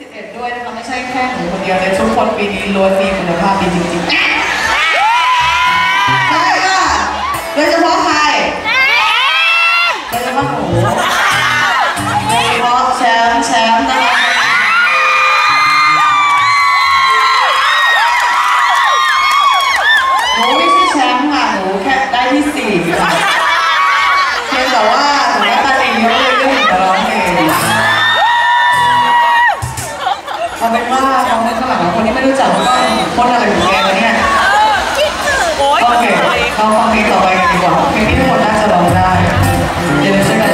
11 ด้วยนะคะไม่ใช่แค่หนูคนเดียวแต่ทุกคนปีนี้ล้วนมีคุณภาพดีจริงๆ เราฟังเพลงต่อไปกันดีกว่าเพลงที่ทุกคนน่าจะร้องได้เดี๋ยวฉัน